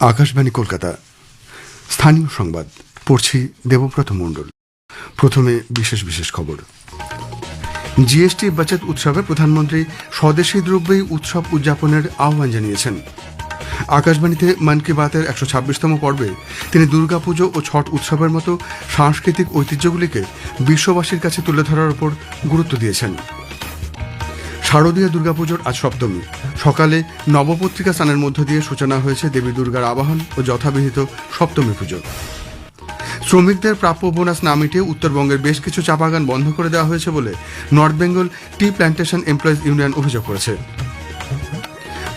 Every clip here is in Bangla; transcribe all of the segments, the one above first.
আকাশবাণী কলকাতা। স্থানীয় সংবাদ, পড়ছি দেবব্রত মণ্ডল। প্রথমে বিশেষ বিশেষ খবর। জিএসটি বাচত উৎসবে প্রধানমন্ত্রী স্বদেশী দ্রব্যেই উৎসব উদযাপনের আহ্বান জানিয়েছেন। আকাশবাণীতে মন কি বাতের একশো ছাব্বিশতম পর্বে তিনি দুর্গাপুজো ও ছট উৎসবের মতো সাংস্কৃতিক ঐতিহ্যগুলিকে বিশ্ববাসীর কাছে তুলে ধরার উপর গুরুত্ব দিয়েছেন। শারদীয় দুর্গাপুজোর আজ সপ্তমী। সকালে নবপত্রিকা স্নানের মধ্য দিয়ে সূচনা হয়েছে দেবী দুর্গার আবাহন ও যথাবিহিত সপ্তমী পুজো। শ্রমিকদের প্রাপ্য বোনাস না মিটিয়ে উত্তরবঙ্গের বেশ কিছু চা বাগান বন্ধ করে দেওয়া হয়েছে বলে north Bengal tea plantation employees union অভিযোগ করেছে।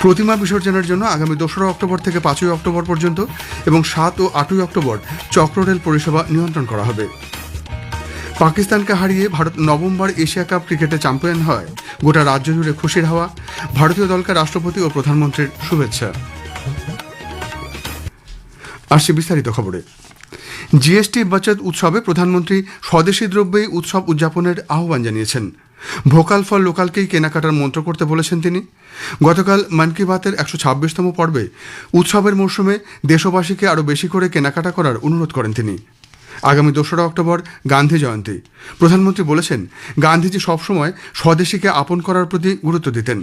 প্রতিমা বিসর্জনের জন্য আগামী দোসরা অক্টোবর থেকে পাঁচই অক্টোবর পর্যন্ত এবং সাত ও আটই অক্টোবর চক্ররেল পরিষেবা নিয়ন্ত্রণ করা হবে। পাকিস্তানকে হারিয়ে ভারত নবমবার এশিয়া কাপ ক্রিকেটে চ্যাম্পিয়ন হয়। গোটা রাজ্য জুড়ে খুশির হাওয়া। ভারতীয় দলকে রাষ্ট্রপতি ও প্রধানমন্ত্রীর শুভেচ্ছা। আসছে বিস্তারিত খবরে। জিএসটি বাচত উৎসবে প্রধানমন্ত্রী স্বদেশী দ্রব্যেই উৎসব উদযাপনের আহ্বান জানিয়েছেন। ভোকাল ফর লোকালকেই কেনাকাটার মন্ত্র করতে বলেছেন তিনি। গতকাল মন কি বাতের একশো ছাব্বিশতম পর্বে উৎসবের মরশুমে দেশবাসীকে আরও বেশি করে কেনাকাটা করার অনুরোধ করেন তিনি। আগামী দোসরা অক্টোবর গান্ধী জয়ন্তী প্রধানমন্ত্রী বলেছেন গান্ধীজি সবসময় স্বদেশীকে আপন করার প্রতি গুরুত্ব দিতেন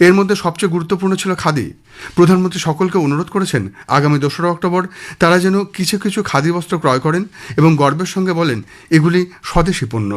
এর মধ্যে সবচেয়ে গুরুত্বপূর্ণ ছিল খাদি প্রধানমন্ত্রী সকলকে অনুরোধ করেছেন আগামী দোসরা অক্টোবর তারা যেন কিছু কিছু খাদি বস্ত্র ক্রয় করেন এবং গর্বের সঙ্গে বলেন এগুলি স্বদেশী পণ্য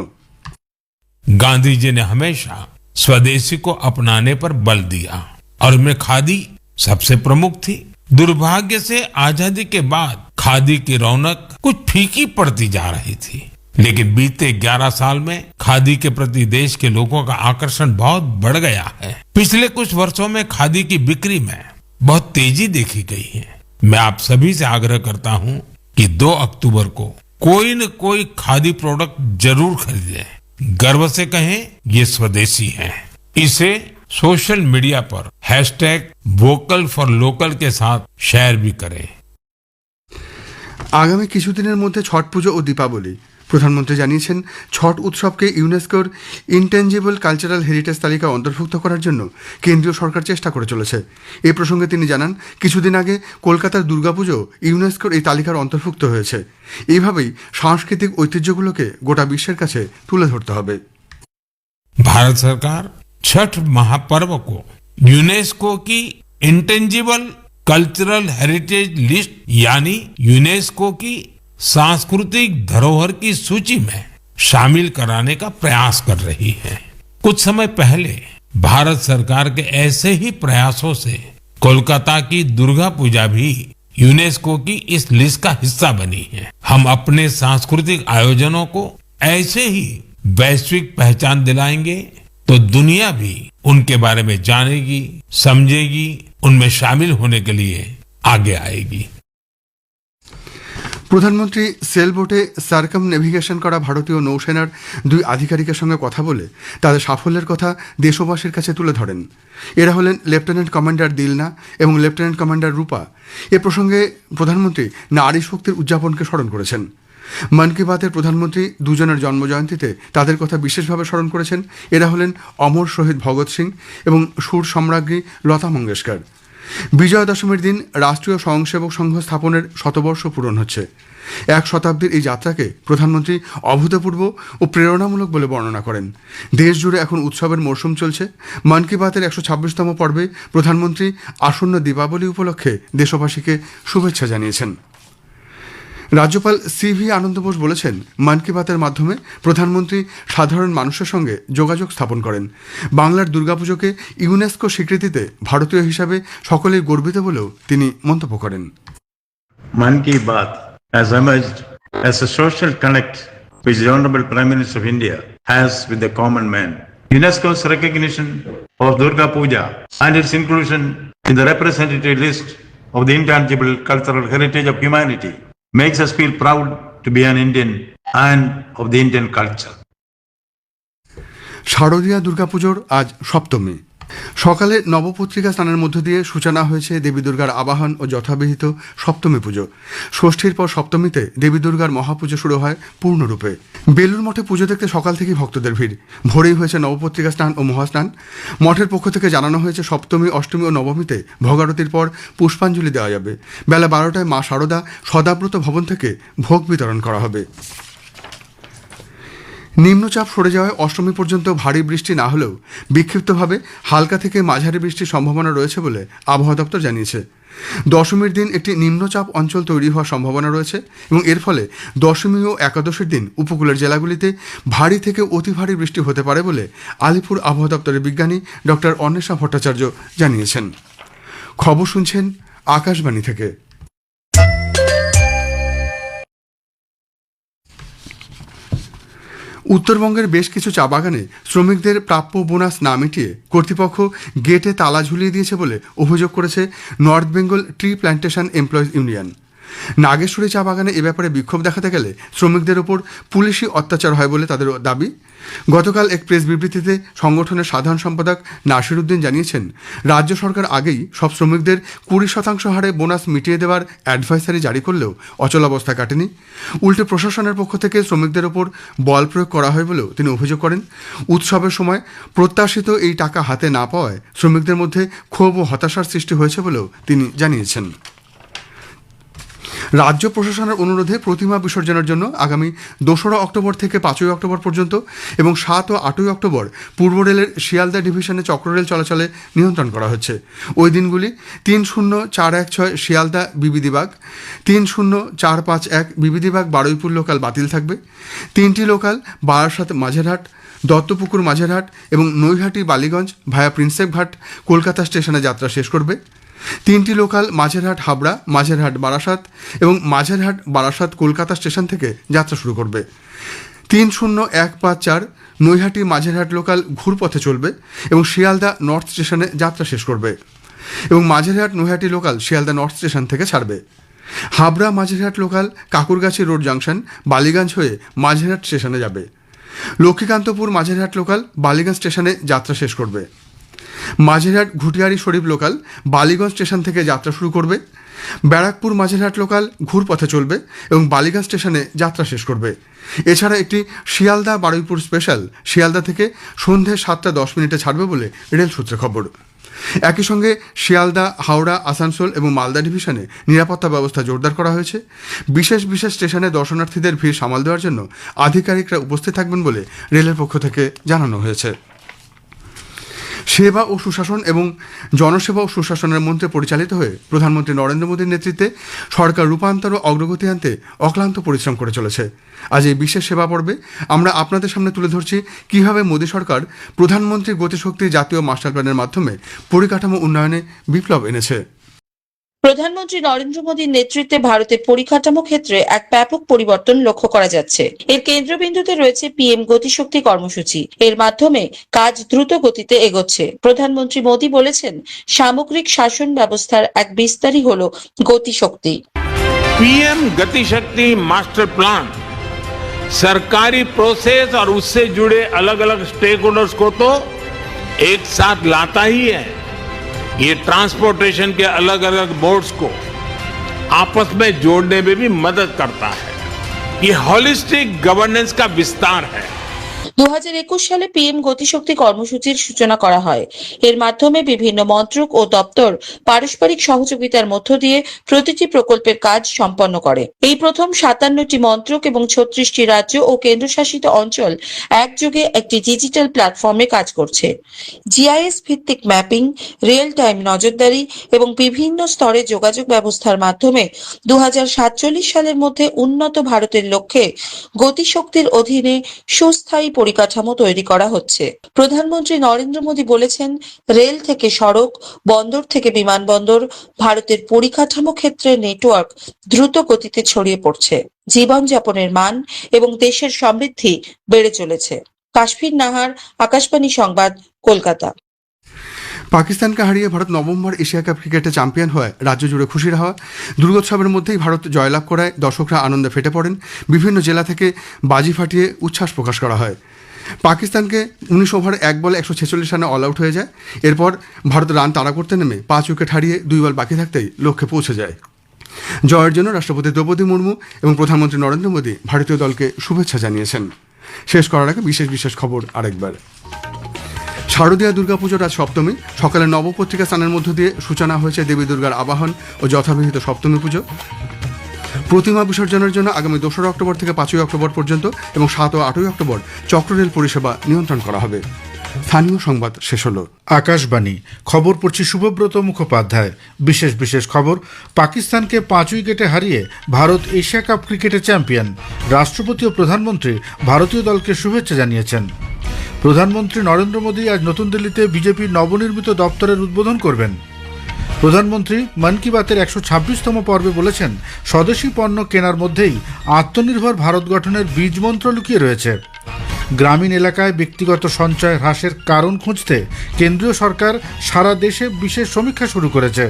गांधी जी ने हमेशा स्वदेशी को अपनाने पर बल दिया और उनमें खादी सबसे प्रमुख थी दुर्भाग्य से आज़ादी के बाद खादी की रौनक कुछ फीकी पड़ती जा रही थी। लेकिन बीते 11 साल में खादी के प्रति देश के लोगों का आकर्षण बहुत बढ़ गया है। पिछले कुछ वर्षों में खादी की बिक्री में बहुत तेज़ी देखी गई है। मैं आप सभी से आग्रह करता हूँ कि 2 अक्टूबर को कोई न कोई खादी प्रोडक्ट ज़रूर खरीदें। गर्व से कहें, ये स्वदेशी है। इसे सोशल मीडिया पर हैशटैग वोकल फॉर लोकल के साथ शेयर भी करें আগামী কিছুদিনের মধ্যে ছট পুজো ও দীপাবলি প্রধানমন্ত্রী জানিয়েছেন ছট উৎসবকে ইউনেস্কোর ইনটেঞ্জিবল কালচারাল হেরিটেজ তালিকা অন্তর্ভুক্ত করার জন্য কেন্দ্রীয় সরকার চেষ্টা করে চলেছে এ প্রসঙ্গে তিনি জানান কিছুদিন আগে কলকাতার দুর্গাপুজো ইউনেস্কোর এই তালিকার অন্তর্ভুক্ত হয়েছে এইভাবেই সাংস্কৃতিক ঐতিহ্যগুলোকে গোটা বিশ্বের কাছে তুলে ধরতে হবে भारत सरकार छठ महापर्व को यूनेस्को की इंटेंजिबल कल्चरल हेरिटेज लिस्ट यानी यूनेस्को की सांस्कृतिक धरोहर की सूची में शामिल कराने का प्रयास कर रही है। कुछ समय पहले भारत सरकार के ऐसे ही प्रयासों से कोलकाता की दुर्गा पूजा भी यूनेस्को की इस लिस्ट का हिस्सा बनी है। हम अपने सांस्कृतिक आयोजनों को ऐसे ही वैश्विक पहचान दिलाएँगे तो दुनिया भी उनके बारे में जानेगी समझेगी उनमें शामिल होने के लिए आगे आएगी প্রধানমন্ত্রী সেলবোটে সার্কাম নেভিগেশন করা ভারতীয় নৌসেনার দুই আধিকারিকের সঙ্গে কথা বলে তাদের সাফল্যের কথা দেশবাসীর কাছে তুলে ধরেন এরা হলেন লেফটেন্যান্ট কমান্ডার দিলনা এবং লেফটেন্যান্ট কমান্ডার রূপা এ প্রসঙ্গে প্রধানমন্ত্রী নারী শক্তির উদযাপনকে স্মরণ করেছেন মন কি বাতের প্রধানমন্ত্রী দুজনের জন্মজয়ন্তীতে তাদের কথা বিশেষভাবে স্মরণ করেছেন এরা হলেন অমর শহীদ ভগৎ সিং এবং সুর সম্রাজ্ঞী লতা মঙ্গেশকর। বিজয়া দশমীর দিন রাষ্ট্রীয় স্বয়ংসেবক সংঘ স্থাপনের শতবর্ষ পূরণ হচ্ছে। এক শতাব্দীর এই যাত্রাকে প্রধানমন্ত্রী অভূতপূর্ব ও প্রেরণামূলক বলে বর্ণনা করেন। দেশ জুড়ে এখন উৎসবের মরশুম চলছে। মন কি বাতের একশো ছাব্বিশতম পর্বে প্রধানমন্ত্রী আসন্ন দীপাবলি উপলক্ষে দেশবাসীকে শুভেচ্ছা জানিয়েছেন। রাজ্যপাল সিভি আনন্দ বোস বলেছেন মন কি বাতের মাধ্যমে প্রধানমন্ত্রী সাধারণ মানুষের সঙ্গে যোগাযোগ স্থাপন করেন বাংলার দুর্গাপুজোকে ইউনেস্কো স্বীকৃতিতে ভারতীয় হিসাবে সকলেই গর্বিত বলেও তিনি মন্তব্য করেন Man Ki Baat has emerged as a social connect which the Honorable Prime Minister of India has with the common man. UNESCO's recognition of Durga Puja and its inclusion in the representative list of the intangible cultural heritage of humanity makes us feel proud to be an Indian and of the Indian culture. শারদীয়া দুর্গাপুজোর আজ সপ্তমী সকালে নবপত্রিকা স্নানের মধ্য দিয়ে সূচনা হয়েছে দেবী দুর্গার আবাহন ও যথাবিহিত সপ্তমী পুজো। ষষ্ঠীর পর সপ্তমীতে দেবী দুর্গার মহাপুজো শুরু হয় পূর্ণরূপে। বেলুর মঠে পুজো দেখতে সকাল থেকেই ভক্তদের ভিড়। ভোরেই হয়েছে নবপত্রিকা স্নান ও মহাস্নান। মঠের পক্ষ থেকে জানানো হয়েছে সপ্তমী, অষ্টমী ও নবমীতে ভোগারতির পর পুষ্পাঞ্জলি দেওয়া যাবে। বেলা বারোটায় মা শারদা সদাব্রত ভবন থেকে ভোগ বিতরণ করা হবে। নিম্নচাপ সরে যাওয়ায় অষ্টমী পর্যন্ত ভারী বৃষ্টি না হলেও বিক্ষিপ্তভাবে হালকা থেকে মাঝারি বৃষ্টির সম্ভাবনা রয়েছে বলে আবহাওয়া দপ্তর জানিয়েছে। দশমীর দিন একটি নিম্নচাপ অঞ্চল তৈরি হওয়ার সম্ভাবনা রয়েছে এবং এর ফলে দশমী ও একাদশীর দিন উপকূলের জেলাগুলিতে ভারী থেকে অতি ভারী বৃষ্টি হতে পারে বলে আলিপুর আবহাওয়া দপ্তরের বিজ্ঞানী ডক্টর অন্বেষা ভট্টাচার্য জানিয়েছেন। খবর শুনছেন আকাশবাণী থেকে। উত্তরবঙ্গের বেশ কিছু চা বাগানে শ্রমিকদের প্রাপ্য বোনাস না মিটিয়ে কর্তৃপক্ষ গেটে তালা ঝুলিয়ে দিয়েছে বলে অভিযোগ করেছে north Bengal tea plantation employees union. Nageshwari চা বাগানে এ ব্যাপারে বিক্ষোভ দেখাতে গেলে শ্রমিকদের ওপর পুলিশি অত্যাচার হয় বলে তাদের দাবি। গতকাল এক প্রেস বিবৃতিতে সংগঠনের সাধারণ সম্পাদক নাসির উদ্দিন জানিয়েছেন, রাজ্য সরকার আগেই সব শ্রমিকদের কুড়ি শতাংশ হারে বোনাস মিটিয়ে দেওয়ার অ্যাডভাইসারি জারি করলেও অচলাবস্থা কাটেনি। উল্টে প্রশাসনের পক্ষ থেকে শ্রমিকদের ওপর বল প্রয়োগ করা হয় বলেও তিনি অভিযোগ করেন। উৎসবের সময় প্রত্যাশিত এই টাকা হাতে না পাওয়ায় শ্রমিকদের মধ্যে ক্ষোভ ও হতাশার সৃষ্টি হয়েছে বলেও তিনি জানিয়েছেন। রাজ্য প্রশাসনের অনুরোধে প্রতিমা বিসর্জনের জন্য আগামী দোসরা অক্টোবর থেকে পাঁচই অক্টোবর পর্যন্ত এবং সাত ও আটই অক্টোবর পূর্ব রেলের শিয়ালদা ডিভিশনে চক্ররেল চলাচলে নিয়ন্ত্রণ করা হচ্ছে। ওই দিনগুলি তিন শূন্য চার এক ছয় শিয়ালদা বিবিদিবাগ তিন শূন্য চার পাঁচ এক বিবিদিবাগ বারুইপুর লোকাল বাতিল থাকবে, তিনটি লোকাল বারাসাত মাঝেরহাট, দত্তপুকুর মাঝেরহাট এবং নৈহাটি বালিগঞ্জ ভায়া প্রিন্সেপ ঘাট কলকাতা স্টেশনে যাত্রা শেষ করবে। তিনটি লোকাল মাঝেরহাট হাবড়া, মাঝেরহাট বারাসাত এবং মাঝেরহাট বারাসাত কলকাতা স্টেশন থেকে যাত্রা শুরু করবে। তিন শূন্য এক পাঁচ চার নৈহাটি মাঝেরহাট লোকাল ঘুরপথে চলবে এবং শিয়ালদা নর্থ স্টেশনে যাত্রা শেষ করবে এবং Majerhat Naihati local Sealdah north station থেকে ছাড়বে। Habra Majerhat local Kakurgachi road junction Ballygunge হয়ে মাঝেরহাট স্টেশনে যাবে। লক্ষ্মীকান্তপুর মাঝেরহাট লোকাল বালিগঞ্জ স্টেশনে যাত্রা শেষ করবে। মাঝেরহাট ঘুটিয়ারি শরীফ লোকাল বালিগঞ্জ স্টেশন থেকে যাত্রা শুরু করবে। ব্যারাকপুর মাঝেরহাট লোকাল ঘুরপথে চলবে এবং বালিগঞ্জ স্টেশনে যাত্রা শেষ করবে। এছাড়া একটি শিয়ালদা বারুইপুর স্পেশাল শিয়ালদা থেকে সন্ধে সাতটা দশ মিনিটে ছাড়বে বলে রেল সূত্রে খবর। একই সঙ্গে শিয়ালদা, হাওড়া, আসানসোল এবং মালদা ডিভিশনে নিরাপত্তা ব্যবস্থা জোরদার করা হয়েছে। বিশেষ বিশেষ স্টেশনে দর্শনার্থীদের ভিড় সামাল দেওয়ার জন্য আধিকারিকরা উপস্থিত থাকবেন বলে রেলের পক্ষ থেকে জানানো হয়েছে। সেবা ও সুশাসন এবং জনসেবা ও সুশাসনের মন্ত্রে পরিচালিত হয়ে প্রধানমন্ত্রী নরেন্দ্র মোদীর নেতৃত্বে সরকার রূপান্তর ও অগ্রগতি আনতে অক্লান্ত পরিশ্রম করে চলেছে। আজ এই বিশেষ সেবা পর্বে আমরা আপনাদের সামনে তুলে ধরছি কীভাবে মোদী সরকার প্রধানমন্ত্রী গতিশক্তি জাতীয় মাস্টার প্ল্যানের মাধ্যমে পরিকাঠামো উন্নয়নে বিপ্লব এনেছে। প্রধানমন্ত্রী নরেন্দ্র মোদীর নেতৃত্বে ভারতের পরিকাঠামো ক্ষেত্রে এক ব্যাপক পরিবর্তন লক্ষ্য করা যাচ্ছে এর কেন্দ্রবিন্দুতে রয়েছে পিএম গতিশক্তি কর্মসূচি এর মাধ্যমে কাজ দ্রুত গতিতে এগোচ্ছে প্রধানমন্ত্রী মোদী বলেছেন সামগ্রিক শাসন ব্যবস্থার এক বিস্তারই হল গতিশক্তি पीएम गति शक्ति मास्टर प्लान सरकारी प्रोसेस और उससे जुड़े अलग अलग स्टेक होल्डर्स को तो एक साथ लाता ही है ये ट्रांसपोर्टेशन के अलग अलग बोर्ड्स को आपस में जोड़ने में भी मदद करता है। ये हॉलिस्टिक गवर्नेंस का विस्तार है। দু হাজার একুশ সালে পিএম গতিশক্তি কর্মসূচির সূচনা করা হয়। এর মাধ্যমে বিভিন্ন মন্ত্রক ও দপ্তর পারস্পরিক সহযোগিতার মধ্য দিয়ে প্রতিটি প্রকল্পের কাজ সম্পন্ন করে। এই প্রথম সাতান্নটি মন্ত্রক এবং ছত্রিশটি রাজ্য ও কেন্দ্রশাসিত অঞ্চল একযোগে একটি ডিজিটাল প্ল্যাটফর্মে কাজ করছে। জিআইএস ভিত্তিক ম্যাপিং রিয়েল টাইম নজরদারি এবং বিভিন্ন স্তরে যোগাযোগ ব্যবস্থার মাধ্যমে দু হাজার সাতচল্লিশ সালের মধ্যে উন্নত ভারতের লক্ষ্যে গতিশক্তির অধীনে সুস্থায়ী পরিকাঠামো তৈরি করা হচ্ছে। প্রধানমন্ত্রী নরেন্দ্র মোদী বলেছেন, রেল থেকে সড়ক, বন্দর থেকে বিমানবন্দর ভারতের পরিকাঠামো ক্ষেত্রে নেটওয়ার্ক দ্রুত গতিতে ছড়িয়ে পড়ছে। জীবনযাপনের মান এবং দেশের সমৃদ্ধি বেড়ে চলেছে। কাশ্মীর নাহার, আকাশবাণী সংবাদ, কলকাতা। পাকিস্তানকে হারিয়ে ভারত নভেম্বর এশিয়া কাপ ক্রিকেটে চ্যাম্পিয়ন হওয়ায় রাজ্য জুড়ে খুশির হাওয়া। দুর্গোৎসবের মধ্যেই ভারত জয়লাভ করায় দর্শকরা আনন্দে ফেটে পড়েন। বিভিন্ন জেলা থেকে বাজি ফাটিয়ে উচ্ছ্বাস প্রকাশ করা হয়। পাকিস্তানকে উনিশ ওভার এক বলে একশো ছেচল্লিশ রানে অল আউট হয়ে যায়। এরপর ভারত রান তাড়া করতে নেমে পাঁচ উইকেট হারিয়ে দুই বল বাকি থাকতেই লক্ষ্যে পৌঁছে যায়। জয়ের জন্য রাষ্ট্রপতি দ্রৌপদী মুর্মু এবং প্রধানমন্ত্রী নরেন্দ্র মোদী ভারতীয় দলকে শুভেচ্ছা জানিয়েছেন। শেষ করার আগে বিশেষ বিশেষ খবর আরেকবার। শারদীয়া দুর্গাপুজোর আজ সপ্তমী। সকালে নবপত্রিকা স্নানের মধ্য দিয়ে সূচনা হয়েছে দেবী দুর্গার আবাহন ও যথাবিহিত সপ্তমী পুজো। প্রতিমা বিসর্জনের জন্য আগামী দোসরা অক্টোবর থেকে পাঁচই অক্টোবর পর্যন্ত এবং সাত ও আটই অক্টোবর চক্ররেল পরিষেবা নিয়ন্ত্রণ করা হবে। স্থানীয় সংবাদ শেষ হলো। আকাশবাণী, খবর পড়ছি শুভব্রত মুখোপাধ্যায়। বিশেষ বিশেষ খবর, পাকিস্তানকে পাঁচ উইকেটে হারিয়ে ভারত এশিয়া কাপ ক্রিকেটে চ্যাম্পিয়ন। রাষ্ট্রপতি ও প্রধানমন্ত্রী ভারতীয় দলকে শুভেচ্ছা জানিয়েছেন। প্রধানমন্ত্রী নরেন্দ্র মোদী আজ নতুন দিল্লিতে বিজেপির নবনির্মিত দপ্তরের উদ্বোধন করবেন। প্রধানমন্ত্রী মন কি বাতের একশো ছাব্বিশতম পর্বে বলেছেন, স্বদেশি পণ্য কেনার মধ্যেই আত্মনির্ভর ভারত গঠনের বীজমন্ত্র লুকিয়ে রয়েছে। গ্রামীণ এলাকায় ব্যক্তিগত সঞ্চয় হ্রাসের কারণ খুঁজতে কেন্দ্রীয় সরকার সারা দেশে বিশেষ সমীক্ষা শুরু করেছে।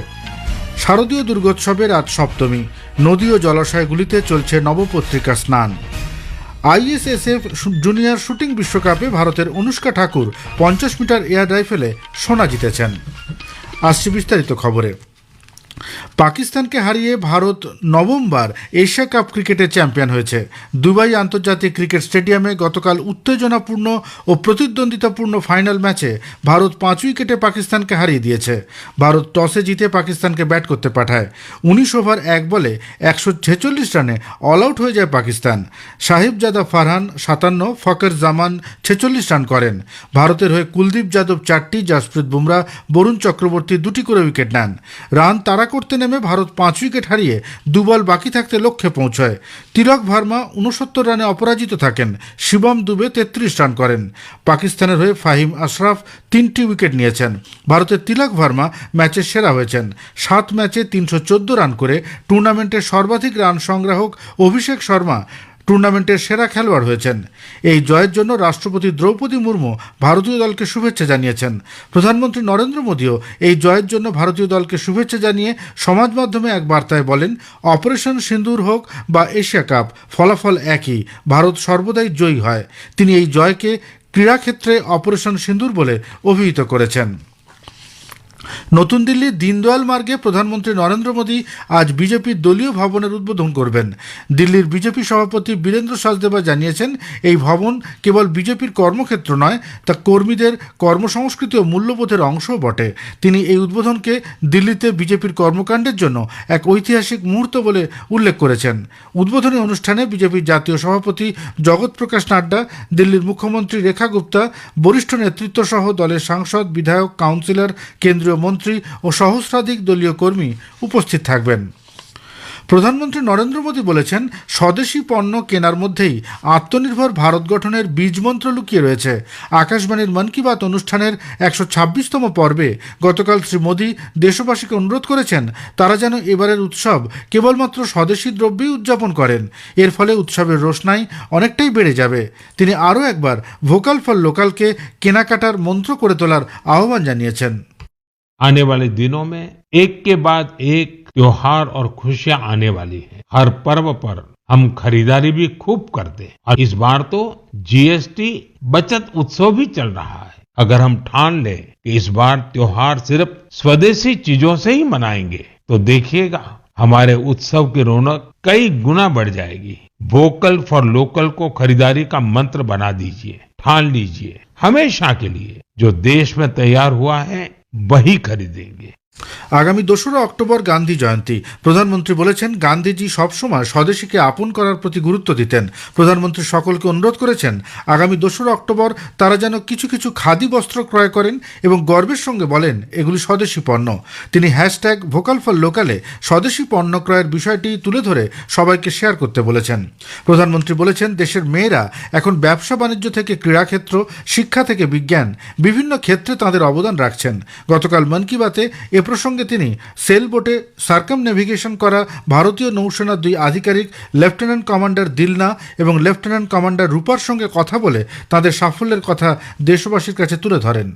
শারদীয় দুর্গোৎসবের আজ সপ্তমী, নদী ও জলাশয়গুলিতে চলছে নবপত্রিকা স্নান। আইএসএসএফ জুনিয়র শুটিং বিশ্বকাপে ভারতের অনুষ্কা ঠাকুর পঞ্চাশ মিটার এয়ার রাইফেলে সোনা জিতেছেন। আসছে বিস্তারিত খবরে। পাকিস্তানকে হারিয়ে ভারত নবমবার এশিয়া কাপ ক্রিকেটে চ্যাম্পিয়ন হয়েছে। দুবাই আন্তর্জাতিক ক্রিকেট স্টেডিয়ামে গতকাল উত্তেজনাপূর্ণ ও প্রতিদ্বন্দ্বিতাপূর্ণ ফাইনাল ম্যাচে ভারত পাঁচ উইকেটে পাকিস্তানকে হারিয়ে দিয়েছে। ভারত টসে জিতে পাকিস্তানকে ব্যাট করতে পাঠায়। উনিশ ওভার এক বলে একশো ছেচল্লিশ রানে অল আউট হয়ে যায় পাকিস্তান। সাহিবজাদা ফারহান সাতান্ন ফকর জামান ছেচল্লিশ রান করেন। ভারতের হয়ে কুলদীপ যাদব চারটি, জাসপ্রীত বুমরা, বরুণ চক্রবর্তী দুটি করে উইকেট নেন। রান তাড়া করতে নেমে ভারত পাঁচ উইকেট হারিয়ে দুবল বাকি থাকতে লক্ষ্যে পৌঁছয়। তিলক ভার্মা উনসত্তর রানে অপরাজিত থাকেন। শিবম দুবে তেত্রিশ রান করেন। পাকিস্তানের হয়ে ফাহিম আশরাফ তিনটি উইকেট নিয়েছেন। ভারতের তিলক ভার্মা ম্যাচে সেরা হয়েছেন। সাত ম্যাচে তিনশো চোদ্দ রান করে টুর্নামেন্টের সর্বাধিক রান সংগ্রাহক অভিষেক শর্মা টুর্নামেন্টের সেরা খেলোয়াড় হয়েছেন। এই জয়ের জন্য রাষ্ট্রপতি দ্রৌপদী মুর্মু ভারতীয় দলকে শুভেচ্ছা জানিয়েছেন। প্রধানমন্ত্রী নরেন্দ্র মোদীও এই জয়ের জন্য ভারতীয় দলকে শুভেচ্ছা জানিয়ে সমাজ মাধ্যমে এক বার্তায় বলেন, অপারেশন সিন্দুর হোক বা এশিয়া কাপ, ফলাফল একই, ভারত সর্বদাই জয়ী হয়। তিনি এই জয়কে ক্রীড়াক্ষেত্রে অপারেশন সিন্দুর বলে অভিহিত করেছেন। নতুন দিল্লির দিনদয়াল মার্গে প্রধানমন্ত্রী নরেন্দ্র মোদী আজ বিজেপির দলীয় ভবনের উদ্বোধন করবেন। দিল্লির বিজেপি সভাপতি বীরেন্দ্র সচদেবা জানিয়েছেন, এই ভবন কেবল বিজেপির কর্মক্ষেত্র নয়, তা কর্মীদের কর্মসংস্কৃতি ও মূল্যবোধের অংশও বটে। তিনি এই উদ্বোধনকে দিল্লিতে বিজেপির কর্মকাণ্ডের জন্য এক ঐতিহাসিক মুহূর্ত বলে উল্লেখ করেছেন। উদ্বোধনী অনুষ্ঠানে বিজেপির জাতীয় সভাপতি জগৎ প্রকাশ নাড্ডা, দিল্লির মুখ্যমন্ত্রী রেখা গুপ্তা, বরিষ্ঠ নেতৃত্ব সহ দলের সাংসদ, বিধায়ক, কাউন্সিলর, কেন্দ্রীয় মন্ত্রী ও সহস্রাধিক দলীয় কর্মী উপস্থিত থাকবেন। প্রধানমন্ত্রী নরেন্দ্র মোদী বলেছেন, স্বদেশি পণ্য কেনার মধ্যেই আত্মনির্ভর ভারত গঠনের বীজমন্ত্র লুকিয়ে রয়েছে। আকাশবাণীর মন কি বাত অনুষ্ঠানের একশো ছাব্বিশতম পর্বে গতকাল শ্রী মোদী দেশবাসীকে অনুরোধ করেছেন, তারা যেন এবারের উৎসব কেবলমাত্র স্বদেশি দ্রব্যেই উদযাপন করেন। এর ফলে উৎসবের রোশনাই অনেকটাই বেড়ে যাবে। তিনি আরও একবার ভোকাল ফর লোকালকে কেনাকাটার মন্ত্র করে তোলার আহ্বান জানিয়েছেন। आने वाले दिनों में एक के बाद एक त्योहार और खुशियाँ आने वाली हैं। हर पर्व पर हम खरीदारी भी खूब करते हैं। और इस बार तो जीएसटी बचत उत्सव भी चल रहा है। अगर हम ठान लें कि इस बार त्योहार सिर्फ़ स्वदेशी चीज़ों से ही मनाएँगे तो देखिएगा, हमारे उत्सव की रौनक कई गुना बढ़ जाएगी। वोकल फॉर लोकल को खरीदारी का मंत्र बना दीजिए, ठान लीजिए, हमेशा के लिए। जो देश में तैयार हुआ है वही खरीदेंगे। আগামী দোসরা অক্টোবর গান্ধী জয়ন্তী। প্রধানমন্ত্রী বলেছেন, গান্ধীজি সবসময় স্বদেশীকে আপন করার প্রতি গুরুত্ব দিতেন। প্রধানমন্ত্রী সকলকে অনুরোধ করেছেন, আগামী দোসরা অক্টোবর তারা যেন কিছু কিছু খাদি বস্ত্র ক্রয় করেন এবং গর্বের সঙ্গে বলেন, এগুলি স্বদেশী পণ্য। তিনি হ্যাশট্যাগ ভোকাল ফর লোকালে স্বদেশী পণ্য ক্রয়ের বিষয়টি তুলে ধরে সবাইকে শেয়ার করতে বলেছেন। প্রধানমন্ত্রী বলেছেন, দেশের মেয়েরা এখন ব্যবসা বাণিজ্য থেকে ক্রীড়াক্ষেত্র, শিক্ষা থেকে বিজ্ঞান, বিভিন্ন ক্ষেত্রে তাদের অবদান রাখছেন। গতকাল মন কি বাতে এ প্রসঙ্গে তিনি সেল বোটে সার্কাম নেভিগেশন করা ভারতীয় নৌসেনার দুই আধিকারিক লেফটেন্যান্ট কমান্ডার দিলনা এবং লেফটেন্যান্ট কমান্ডার রূপার সঙ্গে কথা বলে তাদের সাফল্যের কথা দেশবাসীর কাছে তুলে ধরেন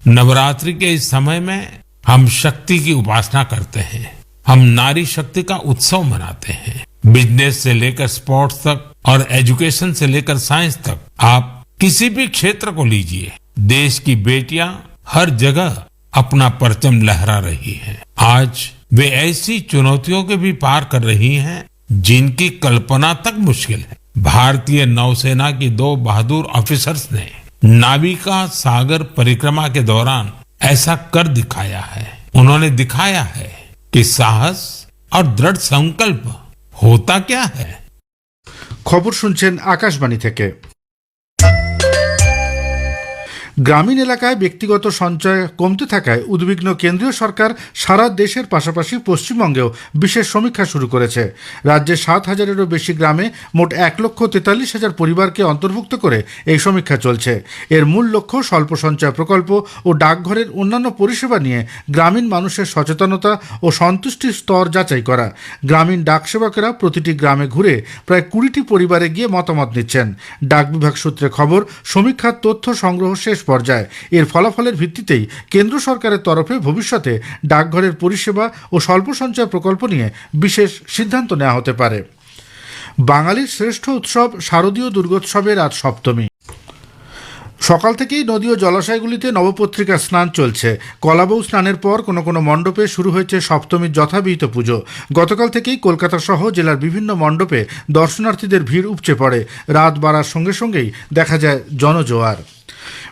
नवरात्रि के इस समय में हम शक्ति की उपासना करते हैं हम नारी शक्ति का उत्सव मनाते हैं बिजनेस से लेकर स्पोर्ट्स तक और एजुकेशन से लेकर साइंस तक आप किसी भी क्षेत्र को लीजिए देश की बेटियां हर जगह अपना परचम लहरा रही हैं। आज वे ऐसी चुनौतियों के भी पार कर रही हैं जिनकी कल्पना तक मुश्किल है भारतीय नौसेना की दो बहादुर ऑफिसर्स ने नाविका सागर परिक्रमा के दौरान ऐसा कर दिखाया है उन्होंने दिखाया है कि साहस और दृढ़ संकल्प होता क्या है খবর শুনছেন আকাশবাণী থেকে গ্রামীণ এলাকায় ব্যক্তিগত সঞ্চয় কমতে থাকায় উদ্বিগ্ন কেন্দ্রীয় সরকার সারা দেশের পাশাপাশি পশ্চিমবঙ্গেও বিশেষ সমীক্ষা শুরু করেছে। রাজ্যে সাত হাজারেরও বেশি গ্রামে মোট এক লক্ষ তেতাল্লিশ হাজার পরিবারকে অন্তর্ভুক্ত করে এই সমীক্ষা চলছে। এর মূল লক্ষ্য স্বল্প সঞ্চয় প্রকল্প ও ডাকঘরের অন্যান্য পরিষেবা নিয়ে গ্রামীণ মানুষের সচেতনতা ও সন্তুষ্টির স্তর যাচাই করা। গ্রামীণ ডাকসেবকেরা প্রতিটি গ্রামে ঘুরে প্রায় কুড়িটি পরিবারে গিয়ে মতামত নিচ্ছেন। ডাক বিভাগ সূত্রে খবর, সমীক্ষার তথ্য সংগ্রহ শেষ পর্যায়ে। এর ফলাফলের ভিত্তিতেই কেন্দ্র সরকারের তরফে ভবিষ্যতে ডাকঘরের পরিষেবা ও স্বল্প সঞ্চয় প্রকল্প নিয়ে বিশেষ সিদ্ধান্ত নেওয়া হতে পারে। বাঙালির শ্রেষ্ঠ উৎসব শারদীয় দুর্গোৎসবের আজ সপ্তমী। সকাল থেকেই নদী ও জলাশয়গুলিতে নবপত্রিকা স্নান চলছে। কলাবউ স্নানের পর কোনো কোনো মণ্ডপে শুরু হয়েছে সপ্তমীর যথাবিহিত পুজো। গতকাল থেকেই কলকাতা সহ জেলার বিভিন্ন মণ্ডপে দর্শনার্থীদের ভিড় উপচে পড়ে। রাত বাড়ার সঙ্গে সঙ্গেই দেখা যায় জনজোয়ার।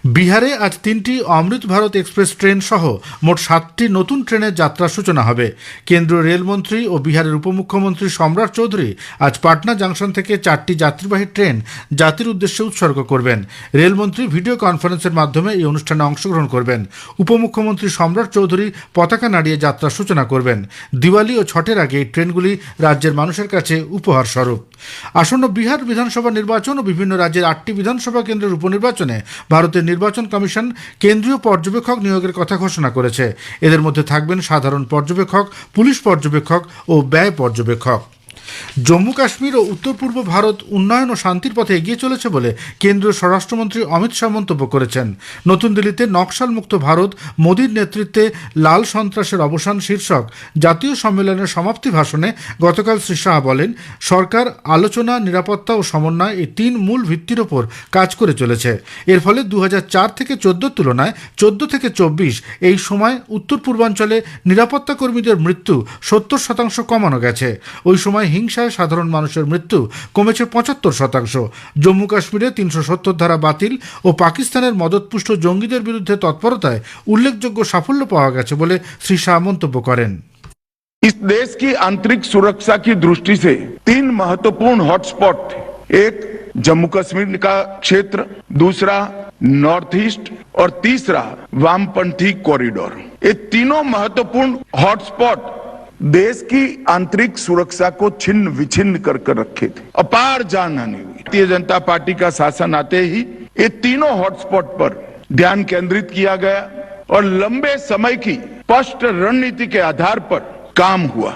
বিহারে আজ তিনটি অমৃত ভারত এক্সপ্রেস ট্রেন সহ মোট সাতটি নতুন ট্রেনের যাত্রার সূচনা হবে। কেন্দ্রীয় রেলমন্ত্রী ও বিহারের উপমুখ্যমন্ত্রী সম্রাট চৌধুরী আজ পাটনা জাংশন থেকে চারটি যাত্রীবাহী ট্রেন জাতির উদ্দেশ্যে উৎসর্গ করবেন। রেলমন্ত্রী ভিডিও কনফারেন্সের মাধ্যমে এই অনুষ্ঠানে অংশগ্রহণ করবেন। উপমুখ্যমন্ত্রী সম্রাট চৌধুরী পতাকা নাড়িয়ে যাত্রার সূচনা করবেন। দিওয়ালি ও ছটের আগে এই ট্রেনগুলি রাজ্যের মানুষের কাছে উপহার স্বরূপ আসন্ন বিহার বিধানসভা নির্বাচন ও বিভিন্ন রাজ্যের আটটি বিধানসভা কেন্দ্রের উপনির্বাচনে ভারতের নির্বাচন কমিশন কেন্দ্রীয় পর্যবেক্ষক নিয়োগের কথা ঘোষণা করেছে। এদের মধ্যে থাকবেন সাধারণ পর্যবেক্ষক, পুলিশ পর্যবেক্ষক ও ব্যয় পর্যবেক্ষক। জম্মু কাশ্মীর ও উত্তর পূর্ব ভারত উন্নয়ন ও শান্তির পথে এগিয়ে চলেছে বলে কেন্দ্রীয় স্বরাষ্ট্রমন্ত্রী অমিত শাহ মন্তব্য করেছেন। নতুন দিল্লিতে নকশাল মুক্ত ভারত, মোদীর নেতৃত্বে লাল সন্ত্রাসের অবসান শীর্ষক জাতীয় সম্মেলনের সমাপ্তি ভাষণে গতকাল শ্রী শাহ বলেন, সরকার আলোচনা, নিরাপত্তা ও সমন্বয় এই তিন মূল ভিত্তির ওপর কাজ করে চলেছে। এর ফলে দু হাজার চার থেকে চোদ্দোর তুলনায় চোদ্দ থেকে চব্বিশ এই সময় উত্তর পূর্বাঞ্চলে নিরাপত্তা কর্মীদের মৃত্যু সত্তর শতাংশ কমানো গেছে। ওই সময় হিংসায় সাধারণ মানুষের মৃত্যু কমেছে পঁচাত্তর শতাংশ জম্মু কাশ্মীরে তিনশো সত্তর ধারা বাতিল ও পাকিস্তানের মদতপুষ্ট জঙ্গিদের বিরুদ্ধে তৎপরতায় উল্লেখযোগ্য সাফল্য পাওয়া গেছে বলে শ্রী শাহ মন্তব্য করেন इस देश की आंतरिक सुरक्षा की दृष्टि से तीन महत्वपूर्ण हॉटस्पॉट थे एक जम्मू कश्मीर का क्षेत्र दूसरा नॉर्थ ईस्ट और तीसरा वामपंथी कॉरिडोर ये तीनों महत्वपूर्ण हॉटस्पॉट देश की आंतरिक सुरक्षा को छिन्न विछिन्न कर कर रखे थे। अपार जानहानि हुई। भारतीय जनता पार्टी का शासन आते ही ये तीनों हॉटस्पॉट पर ध्यान केंद्रित किया गया और लंबे समय की स्पष्ट रणनीति के आधार पर काम हुआ।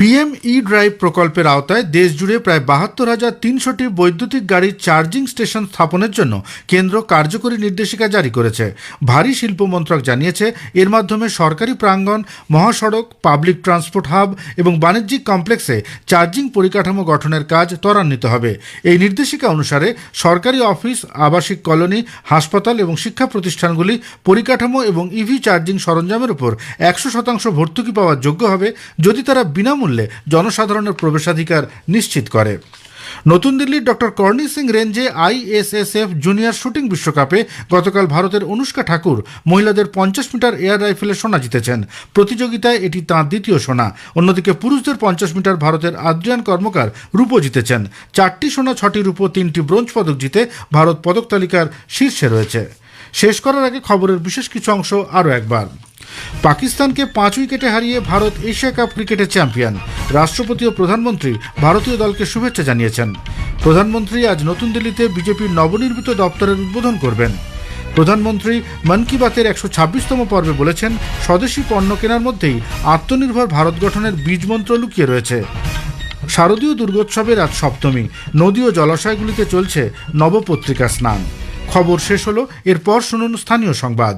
পিএম ই ড্রাইভ প্রকল্পের আওতায় দেশ জুড়ে প্রায় বাহাত্তর হাজার তিনশোটি বৈদ্যুতিক গাড়ির চার্জিং স্টেশন স্থাপনের জন্য কেন্দ্র কার্যকরী নির্দেশিকা জারি করেছে। ভারী শিল্প মন্ত্রক জানিয়েছে, এর মাধ্যমে সরকারি প্রাঙ্গণ, মহাসড়ক, পাবলিক ট্রান্সপোর্ট হাব এবং বাণিজ্যিক কমপ্লেক্সে চার্জিং পরিকাঠামো গঠনের কাজ ত্বরান্বিত হবে। এই নির্দেশিকা অনুসারে সরকারি অফিস, আবাসিক কলোনি, হাসপাতাল এবং শিক্ষা প্রতিষ্ঠানগুলি পরিকাঠামো এবং ইভি চার্জিং সরঞ্জামের উপর একশো শতাংশ ভর্তুকি পাওয়ার যোগ্য হবে যদি তারা বিনামূল্যে জনসাধারণের প্রবেশাধিকার নিশ্চিত করে। নতুন দিল্লির ডক্টর কর্ণি সিং রেঞ্জে আইএসএসএফ জুনিয়র শুটিং বিশ্বকাপে গতকাল ভারতের অনুষ্কা ঠাকুর মহিলাদের পঞ্চাশ মিটার এয়ার রাইফেলে সোনা জিতেছেন। প্রতিযোগিতায় এটি তাঁর দ্বিতীয় সোনা। অন্যদিকে পুরুষদের পঞ্চাশ মিটার ভারতের আদ্রিয়ান কর্মকার রূপো জিতেছেন। চারটি সোনা, ছটি রূপো, তিনটি ব্রোঞ্জ পদক জিতে ভারত পদক তালিকার শীর্ষে রয়েছে। শেষ করার আগে খবরের বিশেষ কিছু অংশ আরও একবার। পাকিস্তানকে পাঁচ উইকেটে হারিয়ে ভারত এশিয়া কাপ ক্রিকেটের চ্যাম্পিয়ন। রাষ্ট্রপতি ও প্রধানমন্ত্রী ভারতীয় দলকে শুভেচ্ছা জানিয়েছেন। প্রধানমন্ত্রী আজ নতুন দিল্লিতে বিজেপির নবনির্মিত দপ্তরের উদ্বোধন করবেন। প্রধানমন্ত্রী মন কি বাতের একশো ছাব্বিশতম পর্বে বলেছেন, স্বদেশি পণ্য কেনার মধ্যেই আত্মনির্ভর ভারত গঠনের বীজ মন্ত্র লুকিয়ে রয়েছে। শারদীয় দুর্গোৎসবের আজ সপ্তমী, নদী ও জলাশয়গুলিতে চলছে নবপত্রিকা স্নান। খবর শেষ হলো, এরপর শুনুন স্থানীয় সংবাদ।